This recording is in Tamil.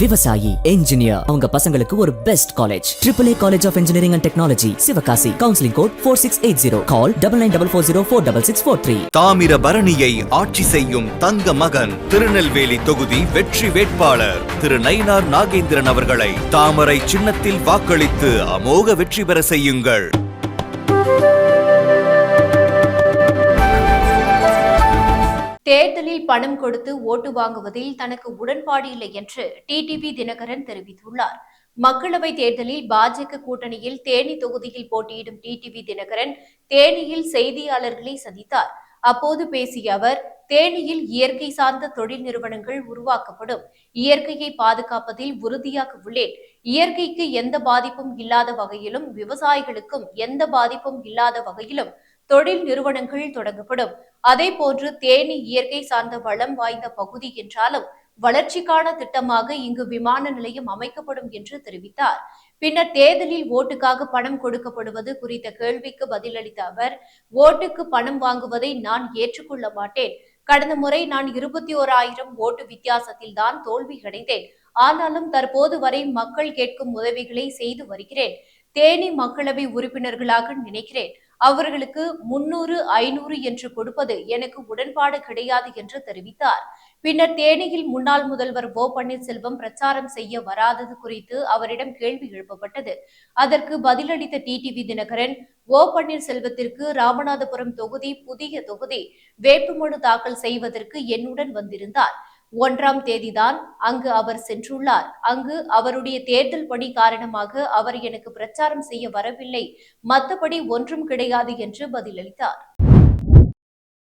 விவசாயி என்ஜினியர் அவங்க பசங்களுக்கு ஒரு best college triple A college of engineering and technology Sivakasi. Counselling code four six eight zero call double nine double four zero four double six four three தாமிரபரணியை ஆட்சி செய்யும் தங்க மகன் திருநெல்வேலி தொகுதி வெற்றி வேட்பாளர் திரு நயினார் நாகேந்திரன் அவர்களை தாமரை சின்னத்தில் வாக்களித்து அமோக வெற்றி பெற செய்யுங்கள். தேர்தலில் பணம் கொடுத்து ஓட்டு வாங்குவதில் தனக்கு உடன்பாடு இல்லை என்று டிடிவி தினகரன் தெரிவித்துள்ளார். மக்களவை தேர்தலில் பாஜக கூட்டணியில் தேனி தொகுதியில் போட்டியிடும் டிடிவி தினகரன் தேனியில் செய்தியாளர்களை சந்தித்தார். அப்போது பேசிய அவர் தேனியில் இயற்கை சார்ந்த தொழில் நிறுவனங்கள் உருவாக்கப்படும். இயற்கையை பாதுகாப்பதில் உறுதியாக உள்ளேன். இயற்கைக்கு எந்த பாதிப்பும் இல்லாத வகையிலும் விவசாயிகளுக்கும் எந்த பாதிப்பும் இல்லாத வகையிலும் தொழில் நிறுவனங்கள் தொடங்கப்படும். அதே போன்று தேனி இயற்கை சார்ந்த வளம் வாய்ந்த பகுதி என்றாலும் வளர்ச்சிக்கான திட்டமாக இங்கு விமான நிலையம் அமைக்கப்படும் என்று தெரிவித்தார். பின்னர் தேர்தலில் ஓட்டுக்காக பணம் கொடுக்கப்படுவது குறித்த கேள்விக்கு பதிலளித்த அவர் ஓட்டுக்கு பணம் வாங்குவதை நான் ஏற்றுக்கொள்ள மாட்டேன். கடந்த முறை நான் இருபத்தி ஓராயிரம் ஓட்டு வித்தியாசத்தில் தான் தோல்வி அடைந்தேன். ஆனாலும் தற்போது வரை மக்கள் கேட்கும் உதவிகளை செய்து வருகிறேன். தேனி மக்களவை உறுப்பினர்களாக நினைக்கிறேன். அவர்களுக்கு முன்னூறு ஐநூறு என்று கொடுப்பது எனக்கு உடன்பாடு கிடையாது என்று தெரிவித்தார். பின்னர் தேனியில் முன்னாள் முதல்வர் ஓ பன்னீர்செல்வம் பிரச்சாரம் செய்ய வராதது குறித்து அவரிடம் கேள்வி எழுப்பப்பட்டது. அதற்கு பதிலளித்த டிடிவி தினகரன் ஓ பன்னீர்செல்வத்திற்கு ராமநாதபுரம் தொகுதி புதிய தொகுதி வேட்புமனு தாக்கல் செய்வதற்கு என்னுடன் வந்திருந்தார். ஒன்றாம் தேதிதான் அங்கு அவர் சென்றுள்ளார். அங்கு அவருடைய தேர்தல் பணி காரணமாக அவர் எனக்கு பிரச்சாரம் செய்ய வரவில்லை. மற்றபடி ஒன்றும் கிடையாது என்று பதிலளித்தார்.